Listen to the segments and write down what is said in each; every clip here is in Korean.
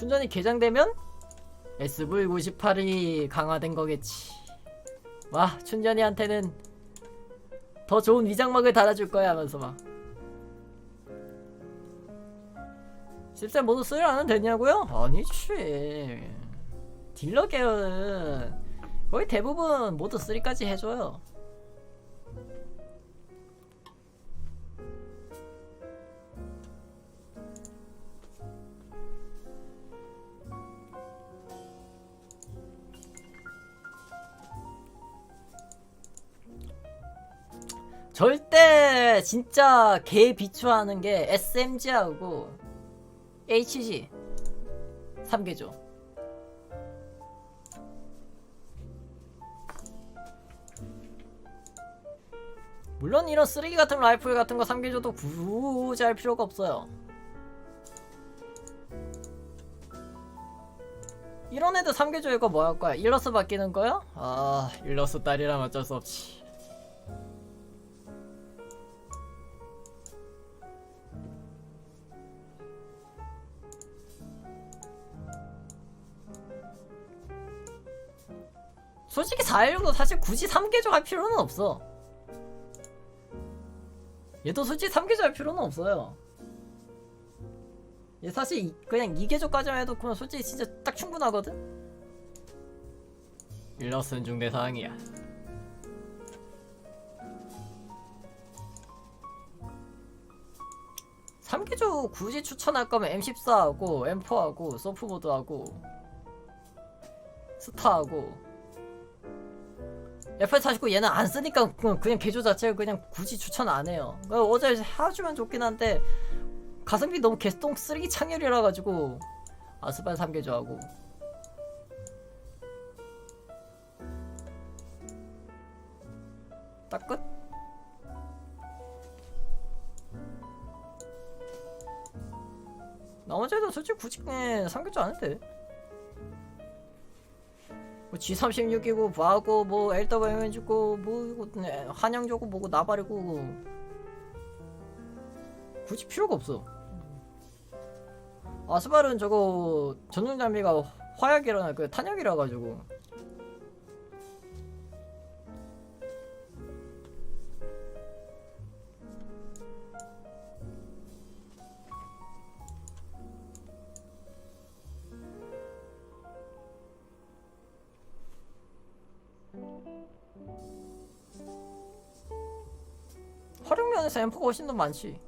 춘전이 개장되면 SV98이 강화된 거겠지. 와, 춘전이한테는 더 좋은 위장막을 달아줄 거야 하면서 막. 10세 모두 쓰려면 되냐고요? 아니지. 딜러 계열은 거의 대부분 모두 3까지 해줘요. 절대 진짜 개 비추하는 게 SMG하고 HG 3개죠. 물론 이런 쓰레기 같은 라이플 같은 거 3개 줘도 굳이 할 필요가 없어요. 이런 애들 3개 줘 이거 뭐 할 거야? 일러스 바뀌는 거야? 아 일러스 딸이라면 어쩔 수 없지. 416도 사실 굳이 3개조 할 필요는 없어. 얘도 솔직히 3개조 할 필요는 없어요. 얘 사실 이- 그냥 2개조까지만 해도 그냥 솔직히 진짜 딱 충분하거든? 일러스는 중대 사항이야. 삼개조 굳이 추천할 거면 M14하고 M4하고 서프보드하고 스타하고 F49 얘는 안 쓰니까 그냥, 개조 자체를 그냥 굳이 추천 안 해요. 그러니까 어제 해주면 좋긴 한데 가성비 너무 개똥 쓰레기 창렬이라 가지고 아스팔 3개조하고 딱 끝? 나머지 애들 솔직히 굳이 그냥 3개조 안 해도 돼. 뭐 G36이고 뭐하고 뭐 LWM 주고 뭐 이거 네, 한양 주고 뭐고 나발이고 굳이 필요가 없어. 아스발은 저거 전용 장비가 화약이라 그 탄약이라 가지고 활용면에서 앰프가 훨씬 더 많지.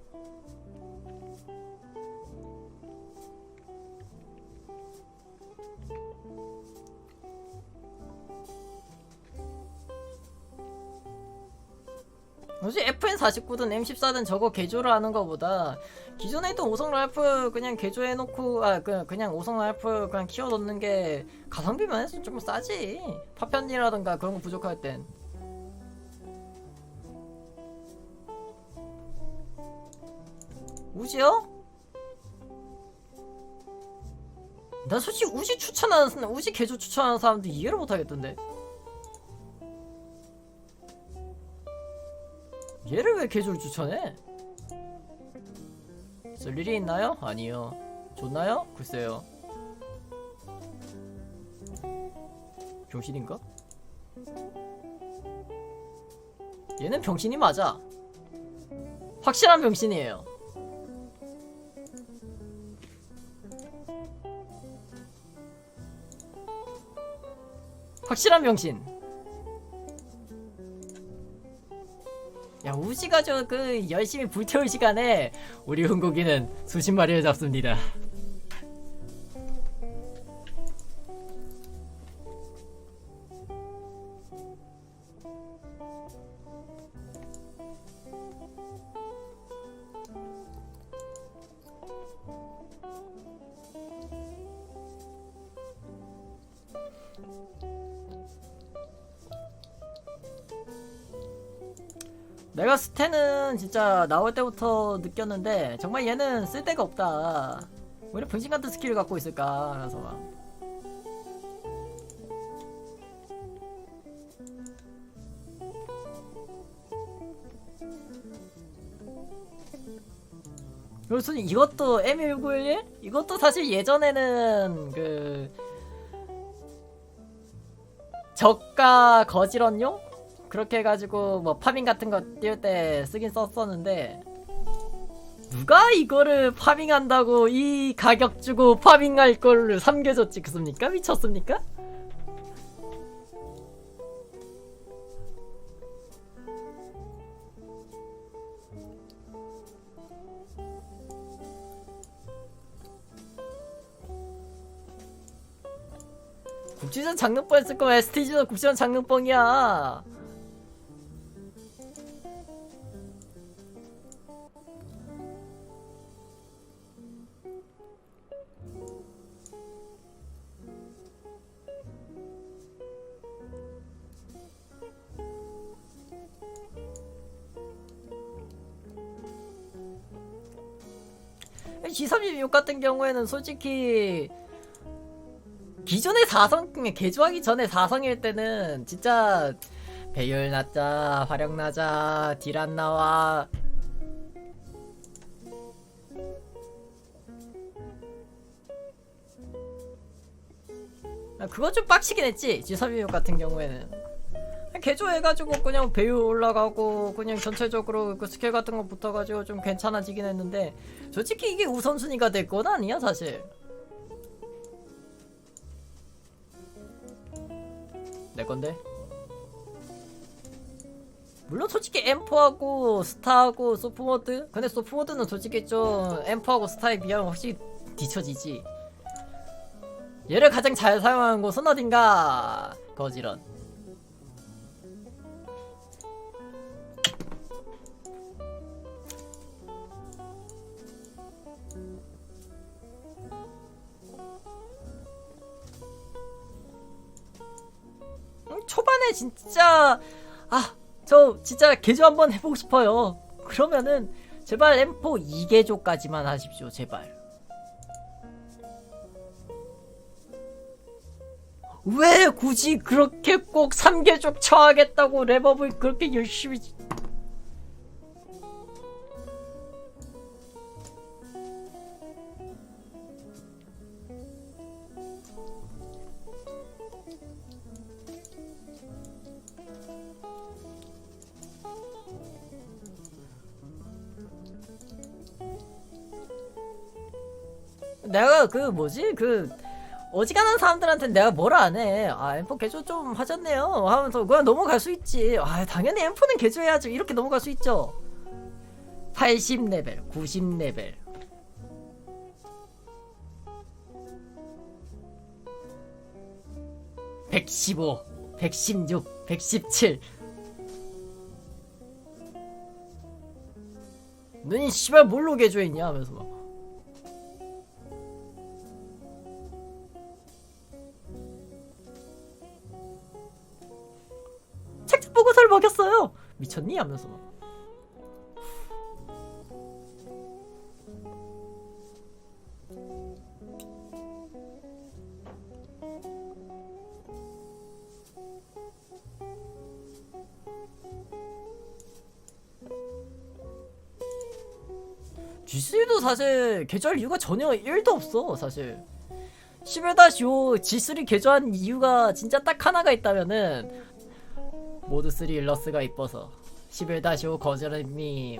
뭐지 FN49든 M14든 저거 개조를 하는 거보다 기존에 있던 오성 라이플 그냥 개조해놓고 아 그, 그냥 오성 라이플 그냥 키워놓는 게 가성비 면에서 좀 싸지 파편이라든가 그런 거 부족할 땐 우지요? 나 솔직히 우지 추천하는 우지 개조 추천하는 사람들 이해를 못하겠던데. 얘를 왜 개조를 추천해? 쓸 일이 있나요? 아니요. 좋나요? 글쎄요. 병신인가? 얘는 병신이 맞아. 확실한 병신이에요. 확실한 병신. 야 우지가 저 그 열심히 불태울 시간에 우리 흥국이는 수십 마리를 잡습니다. 진짜 나올 때부터 느꼈는데 정말 얘는 쓸데가 없다. 왜 이렇게 분신 같은 스킬을 갖고 있을까? 그래서 막. 그래서 이것도 M1911 이것도 사실 예전에는 그 저가 거지런용 그렇게 해가지고 뭐 파밍 같은 거 띄울 때 쓰긴 썼었는데 누가 이거를 파밍한다고 이 가격 주고 파밍할 걸를 삼겨줬지 그습니까 미쳤습니까? 국지전 장르뽕 했을 거면 STG도 국지전 장르뽕이야. G36 같은 경우에는 솔직히 기존의 4성 개조하기 전에 4성일 때는 진짜 배율 낮자 화력 낮아 딜 안 나와. 아, 그거 좀 빡치긴 했지 G36 같은 경우에는 개조해가지고 그냥 배율 올라가고 그냥 전체적으로 그 스킬 같은 거 붙어가지고 좀 괜찮아지긴 했는데 솔직히 이게 우선순위가 될 건 아니야 사실? 내 건데. 물론 솔직히 엠포하고 스타하고 소프모드? 근데 소프모드는 솔직히 좀 엠포하고 스타에 비하면 확실히 뒤처지지. 얘를 가장 잘 사용하는 곳은 어딘가 거지런 초반에 진짜 아 저 진짜 개조 한번 해보고 싶어요. 그러면은 제발 M4 2개조까지만 하십시오 제발. 왜 굳이 그렇게 꼭 3개조 쳐하겠다고 랩업을 그렇게 열심히 내가 그 뭐지 그 어지간한 사람들한테 내가 뭐라 안 해. 아 M4 개조 좀 하셨네요. 하면서 그냥 넘어갈 수 있지. 아 당연히 M4는 개조해야죠. 이렇게 넘어갈 수 있죠. 80레벨, 90레벨. (115) (116) (117) 너니 씨발 뭘로 개조했냐 하면서 막 미쳤니? 하면서 막. G3도 사실 개조할 이유가 전혀 1도 없어 사실 11-5 G3 개조한 이유가 진짜 딱 하나가 있다면은 모드 3 일러스가 이뻐서 11-5 거절음이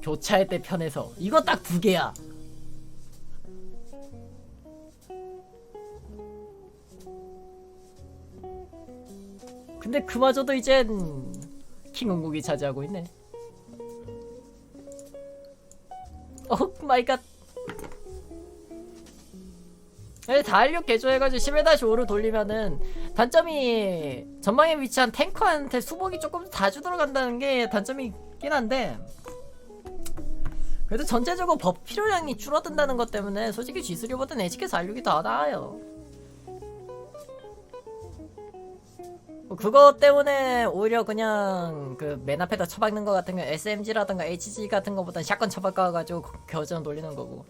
교차할 때 편해서 이거 딱 두 개야. 근데 그마저도 이젠 킹운국이 차지하고 있네. 오 마이 갓 네, 다알력 개조해가지고 11-5로 돌리면은 단점이 전방에 위치한 탱커한테 수복이 조금 자주 들어간다는 게 단점이 있긴 한데 그래도 전체적으로 법 필요량이 줄어든다는 것 때문에 솔직히 G3보다는 HK46이 더 나아요. 뭐 그것 때문에 오히려 그냥 그 맨 앞에다 처박는 것 같은 거 SMG라든가 HG 같은 거보단 샷건 처박아가지고 겨전 돌리는 거고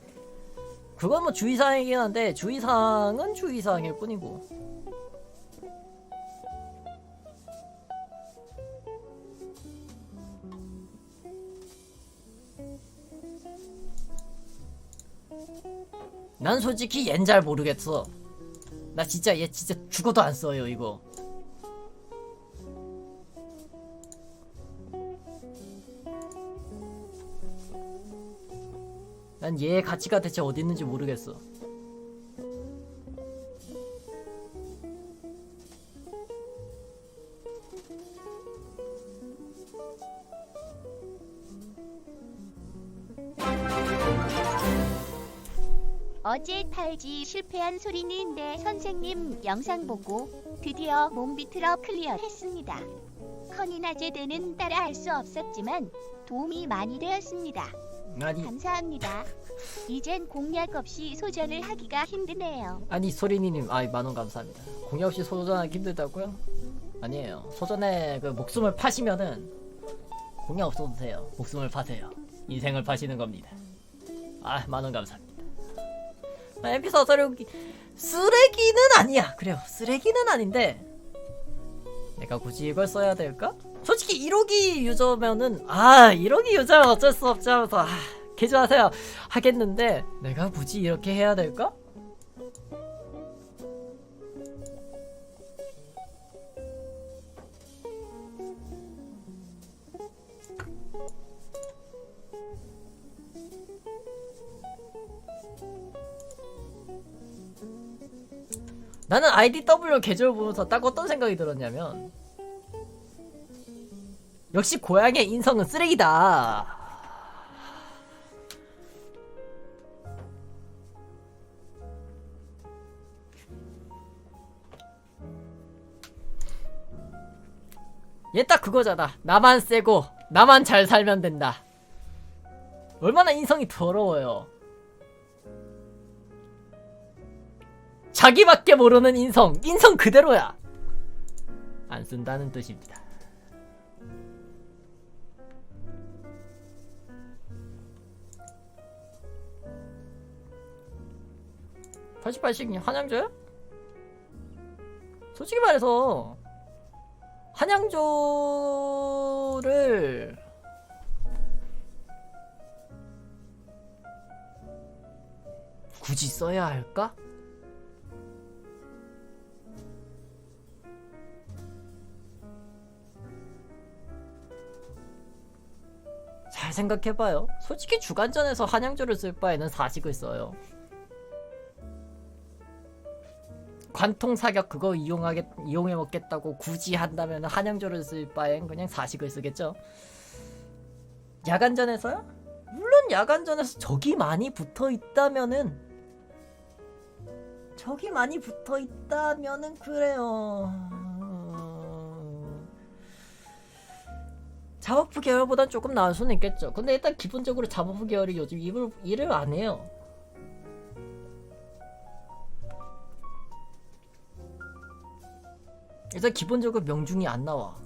그건 뭐 주의사항이긴 한데 주의사항은 주의사항일 뿐이고 난 솔직히 얜 잘 모르겠어. 나 진짜 얘 진짜 죽어도 안 써요 이거. 난 얘의 가치가 대체 어디 있는지 모르겠어. 어제 팔지 실패한 소리는데 선생님 영상 보고 드디어 몸 비틀어 클리어했습니다. 커니나제 되는 따라 할 수 없었지만 도움이 많이 되었습니다. 아니 감사합니다. 이젠 공약 없이 소전을 하기가 힘드네요. 아니 소리니님 아이 만원 감사합니다. 공약 없이 소전하기 힘들다고요? 아니에요. 소전에 그 목숨을 파시면은 공약 없어도 돼요. 목숨을 파세요. 인생을 파시는 겁니다. 아 만원 감사합니다. 아, MP 서사료기 쓰레기는 아니야. 그래요. 쓰레기는 아닌데 내가 굳이 이걸 써야 될까? 솔직히 1호기 유저면은 아 1호기 유저면 어쩔 수 없지 하면서 아 개조하세요 하겠는데 내가 굳이 이렇게 해야 될까? 나는 IDW 계절 보면서 딱 어떤 생각이 들었냐면 역시 고양이의 인성은 쓰레기다. 얘 딱 그거잖아. 나만 세고 나만 잘 살면 된다. 얼마나 인성이 더러워요. 자기밖에 모르는 인성, 인성 그대로야. 안 쓴다는 뜻입니다. 88씩 한양조야? 솔직히 말해서 한양조를 굳이 써야 할까? 잘 생각해봐요. 솔직히 주간전에서 한양조를 쓸 바에는 사식을 써요. 관통 사격 그거 이용하겠 이용해 먹겠다고 굳이 한다면 한양조를 쓸 바엔 그냥 사식을 쓰겠죠. 야간전에서요? 물론 야간전에서 적이 많이 붙어 있다면은 적이 많이 붙어 있다면은 그래요. 자버프 계열보단 조금 나을 수는 있겠죠. 근데 일단 기본적으로 자버프 계열이 요즘 일을, 일을 안 해요. 일단 기본적으로 명중이 안 나와.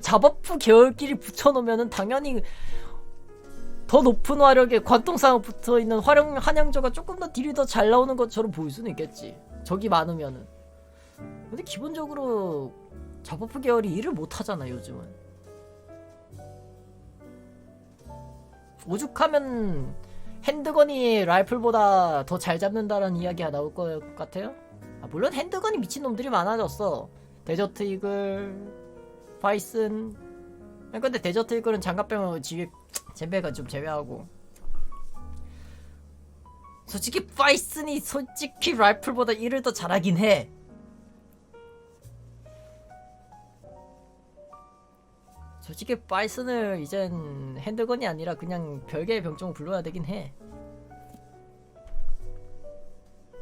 자버프 계열끼리 붙여놓으면은 당연히 더 높은 화력에 관통상 붙어 있는 화력 한양조가 조금 더 딜이 더 잘 나오는 것처럼 보일 수는 있겠지. 적이 많으면은. 근데 기본적으로 자버프 계열이 일을 못 하잖아 요즘은. 오죽하면 핸드건이 라이플보다 더 잘 잡는다는 이야기가 나올 것 같아요. 아, 물론 핸드건이 미친 놈들이 많아졌어. 데저트 이글, 파이슨. 아니, 근데 데저트 이글은 장갑병을 지게 제배가 좀 제외하고. 솔직히 파이슨이 솔직히 라이플보다 일을 더 잘하긴 해. 솔직히 파이슨을 이젠 핸드건이 아니라 그냥 별개의 병종을 불러야 되긴 해.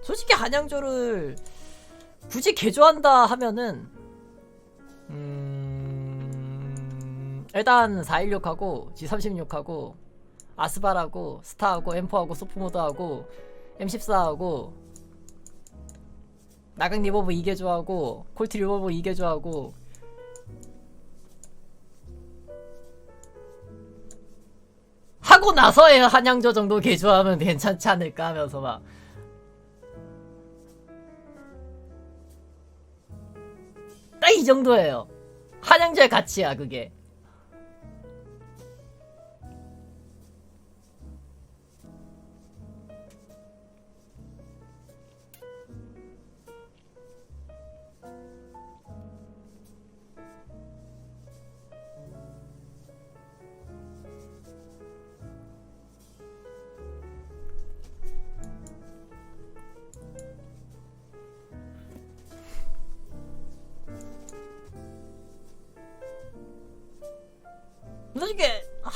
솔직히 한양조를 굳이 개조한다 하면은 음... 일단 416하고 G36하고 아스발하고 스타하고 M4하고 소프모드하고 M14하고 나강 리버브 2개조하고 콜트 리버브 2개조하고 하고 나서의 한양조 정도 개조하면 괜찮지 않을까 하면서 막 딱 이 정도예요. 한양조의 가치야 그게.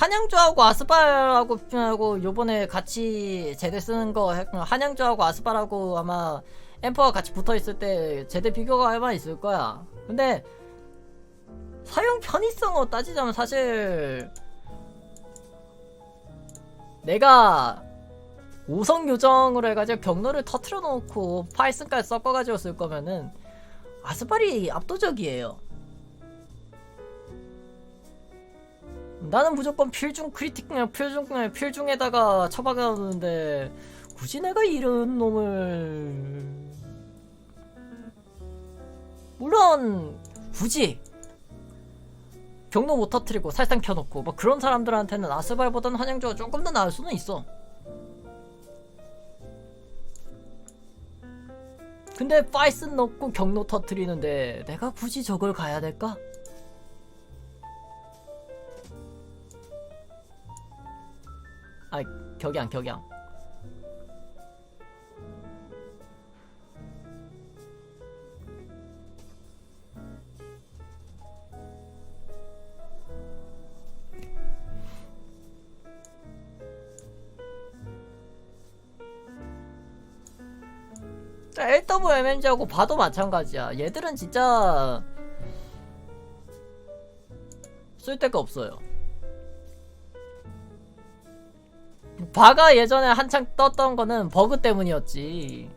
한양조하고 아스발하고 하고 요번에 같이 제대 쓰는 거 했- 한양조하고 아스발하고 아마 엠퍼가 같이 붙어 있을 때 제대 비교가 아마 있을 거야. 근데 사용 편의성으로 따지자면 사실 내가 5성 요정으로 해가지고 경로를 터트려 놓고 파이슨까지 섞어가지고 쓸 거면은 아스발이 압도적이에요. 나는 무조건 필중 크리틱 필중 필중에다가 처박아놓는데 굳이 내가 이런 놈을 물론 굳이 경로 못 터트리고 살상 켜놓고 뭐 그런 사람들한테는 아스발보다는 한양조가 조금 더 나을 수는 있어. 근데 파이슨 넣고 경로 터트리는데 내가 굳이 저걸 가야 될까? 아 격양 격양. LWMNG하고 봐도 마찬가지야. 얘들은 진짜 쓸데가 없어요 바가 예전에 한창 떴던 거는 버그 때문이었지.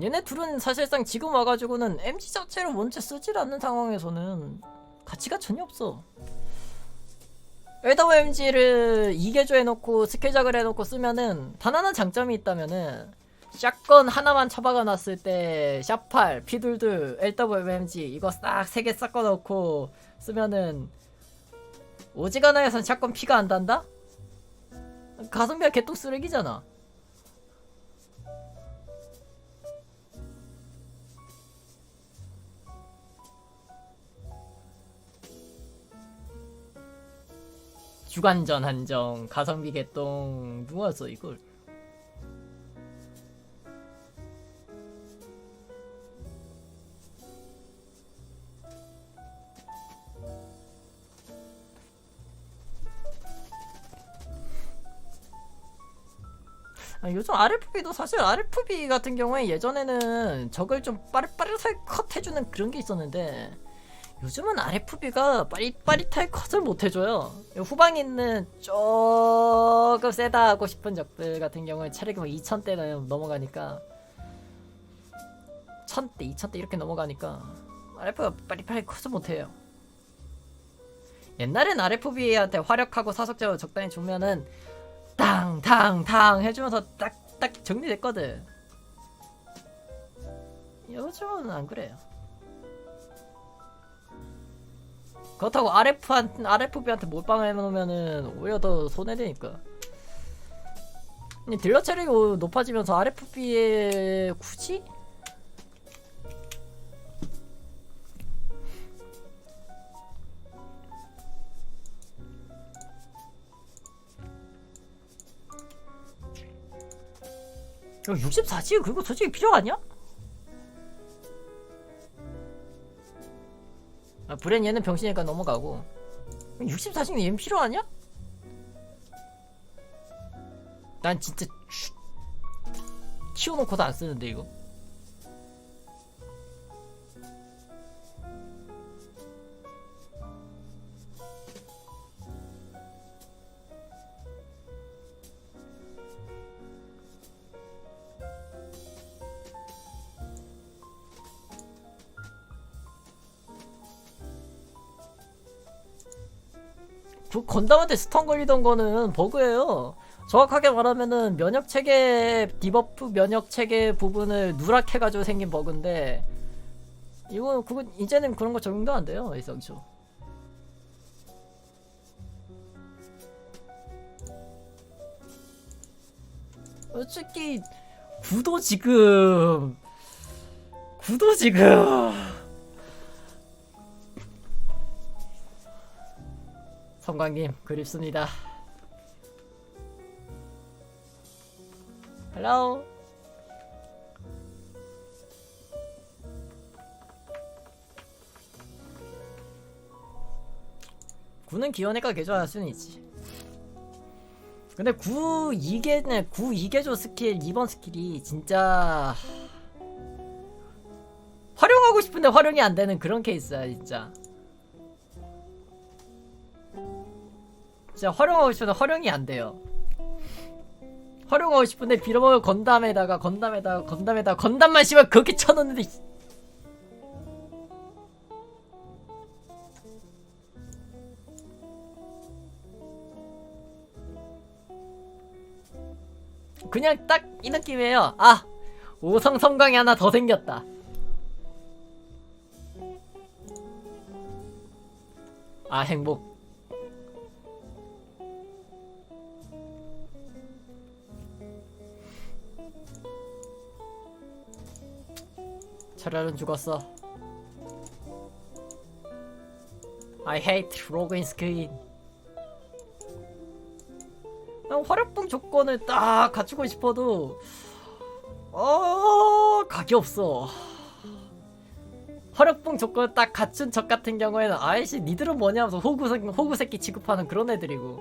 얘네 둘은 사실상 지금 와가지고는 MG 자체를 원체 쓰질 않는 상황에서는 가치가 전혀 없어. LWMG를 2개조 해놓고 스킬작을 해놓고 쓰면은 단 하나 장점이 있다면은 샷건 하나만 처박아 놨을 때 샷팔, 피둘둘, LWMG 이거 싹 세 개 섞어 놓고 쓰면은 오지간하에선 샷건 피가 안 단다? 가성비가 개똥 쓰레기잖아. 주간전 한정 가성비 개똥 누가 써 이걸? 요즘 RFB도 사실 RFB 같은 경우에 예전에는 저걸 좀 빠릿빠릿하게 컷 해주는 그런 게 있었는데 요즘은 RFB가 빠릿빠릿하게 컷을 못 해줘요. 후방에 있는 조금 세다 하고 싶은 적들 같은 경우에 체력이 뭐 2000대나 넘어가니까 1000대, 2000대 이렇게 넘어가니까 RFB가 빠릿빠릿하게 컷을 못 해요. 옛날엔 RFB한테 화력하고 사석자로 적당히 주면은 탕탕탕 해주면서 딱딱 정리됐거든. 요즘은 안 그래요. 그렇다고 RF한 RFB한테 몰빵을 해놓으면은 오히려 더 손해되니까. 딜러 체력이 오- 높아지면서 RFB에 굳이? 64지 그거 솔직히 필요 아니야? 아, 브랜 얘는 병신이니까 넘어가고 64지 얘는 필요 아니야? 난 진짜 슈- 키워놓고도 안 쓰는데 이거 건담한테 스턴 걸리던 거는 버그예요. 정확하게 말하면은 면역 체계 디버프 면역 체계 부분을 누락해 가지고 생긴 버그인데 이거 그건 이제는 그런 거 적용도 안 돼요 이성쇼. 솔직히 구도 지금 구도 지금 성광님 그립습니다. 헬로 9는 기원회가 개조할 수는 있지. 근데 9 2개 9 2개조 스킬 2번 스킬이 진짜 활용하고 싶은데 활용이 안 되는 그런 케이스야 진짜. 진짜 활용하고 싶은데 활용이 안 돼요. 활용하고 싶은데 빌어먹을 건담에다가 건담에다가 건담에다가 건담만 씨발 그렇게 쳐놓는데 씨. 그냥 딱 이 느낌이에요. 아 오성 성광이 하나 더 생겼다. 아 행복. 차라리 죽었어. I hate 로그인 스크린. 화력봉 조건을 딱 갖추고 싶어도 어 각이 없어. 화력봉 조건 딱 갖춘 적 같은 경우에는 아이씨 니들은 뭐냐면서 호구 새- 호구 새끼 취급하는 그런 애들이고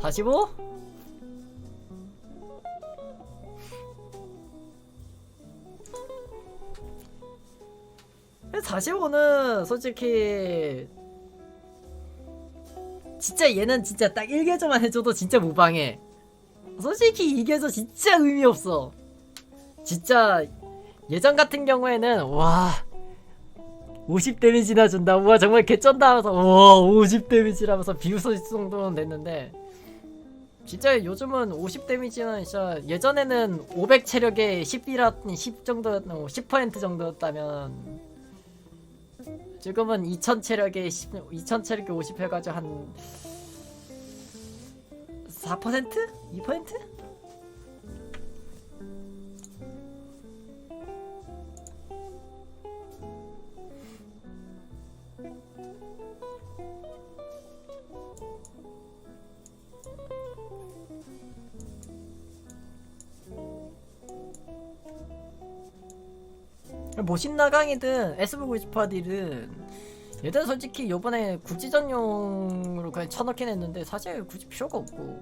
45? 45는 솔직히 진짜 얘는 진짜 딱 1계좌만 해줘도 진짜 무방해. 솔직히 이 계좌 진짜 의미 없어. 진짜 예전 같은 경우에는 와 50 데미지나 준다. 우와 정말 개쩐다 하면서 와50 데미지라면서 비웃을 정도는 됐는데 진짜 요즘은 50 데미지는 진짜 예전에는 500 체력에 10이라 10 정도 10% 정도였다면 지금은 2000 체력에 10, 2000 체력에 50 해가지고 한 4%? 2%? 모신나강이든 SV98이든 얘들 솔직히 요번에 국지전용으로 그냥 쳐넣긴 했는데 사실 굳이 필요가 없고.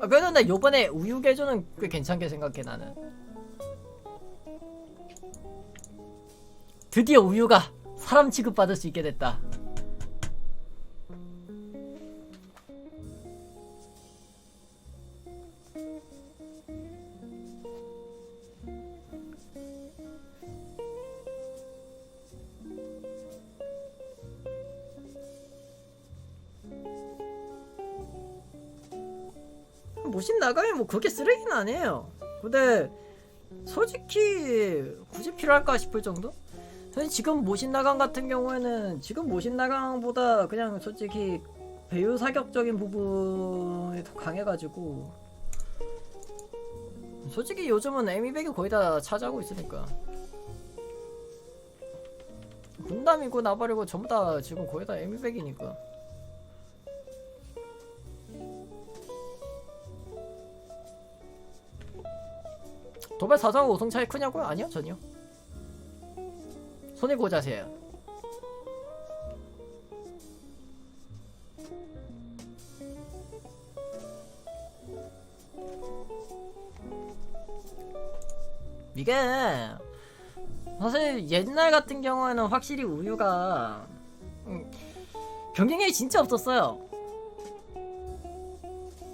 아, 그래도 나 요번에 우유 개조는 꽤 괜찮게 생각해 나는. 드디어 우유가 사람 취급받을 수 있게 됐다 모신 나가면 뭐 그렇게 쓰레기는 아니에요. 근데 솔직히 굳이 필요할까 싶을 정도? 저는 지금 모신 나강 같은 경우에는 지금 모신 나강보다 그냥 솔직히 배우 사격적인 부분이 더 강해가지고 솔직히 요즘은 에미백이 거의 다 차지하고 있으니까 군담이고 나발이고 전부 다 지금 거의 다 에미백이니까 도발 4장 5성 차이 크냐고요? 아니요 전혀. 손해 고 자세요. 이게 사실 옛날 같은 경우에는 확실히 우유가 음, 경쟁력이 진짜 없었어요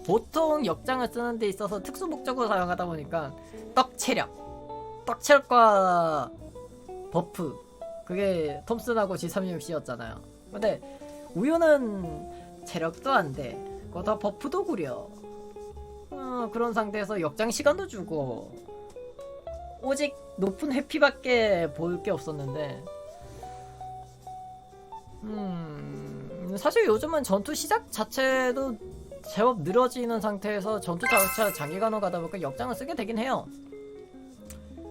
보통 역장을 쓰는 데 있어서 특수 목적으로 사용하다 보니까 떡 체력 떡 체력과 버프 그게 톰슨하고 G366C였잖아요. 근데 우유는 체력도 안 돼. 거기다 버프도 구려. 어, 그런 상태에서 역장 시간도 주고. 오직 높은 회피밖에 볼게 없었는데. 음 사실 요즘은 전투 시작 자체도 제법 늘어지는 상태에서 전투 자체가 장기간으로 가다 보니까 역장을 쓰게 되긴 해요.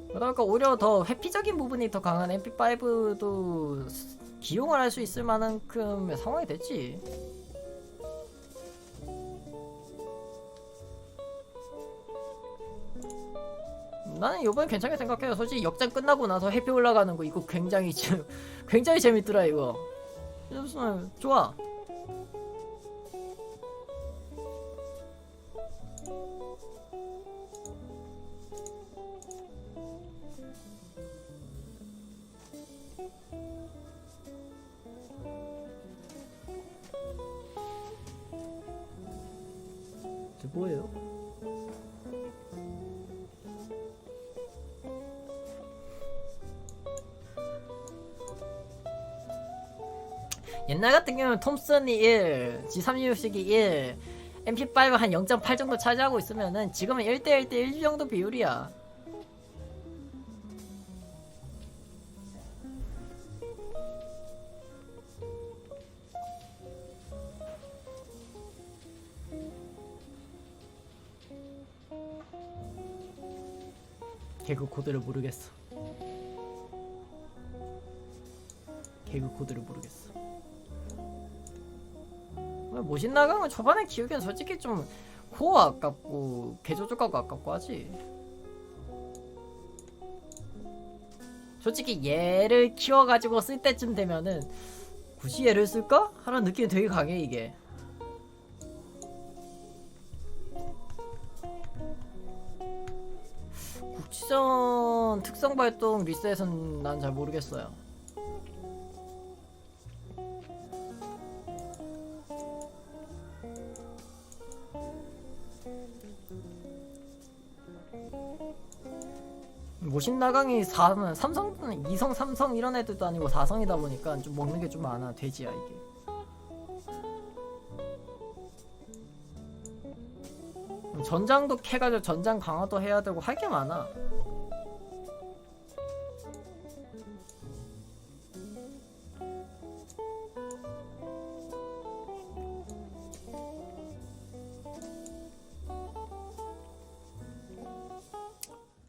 그러다 보니까 오히려 더 회피적인 부분이 더 강한 MP5도 기용을 할 수 있을 만큼 상황이 됐지. 나는 이번에 괜찮게 생각해요. 솔직히 역전 끝나고 나서 해피 올라가는 거 이거 굉장히 재- 굉장히 재밌더라 이거. 좋아. 뭐예요? 옛날 같은 경우는 톰슨이 1, G366이 1, MP5 한 0.8 정도 차지하고 있으면은 지금은 1대 1대 1 정도 비율이야. 코드를 모르겠어. 개그 코드를 모르겠어. 모신 나강은 초반에 키우기엔 솔직히 좀 코어 아깝고 개조조가고 아깝고 하지. 솔직히 얘를 키워가지고 쓸 때쯤 되면은 굳이 얘를 쓸까? 하는 느낌이 되게 강해 이게. 국지전 특성 발동 리셋은 난 잘 모르겠어요. 모신 나강이 4 삼성 이성 삼성 이런 애들도 아니고 4성이다 보니까 좀 먹는 게 좀 많아 돼지야 이게. 전장도 캐가지고 전장 강화도 해야 되고 할 게 많아.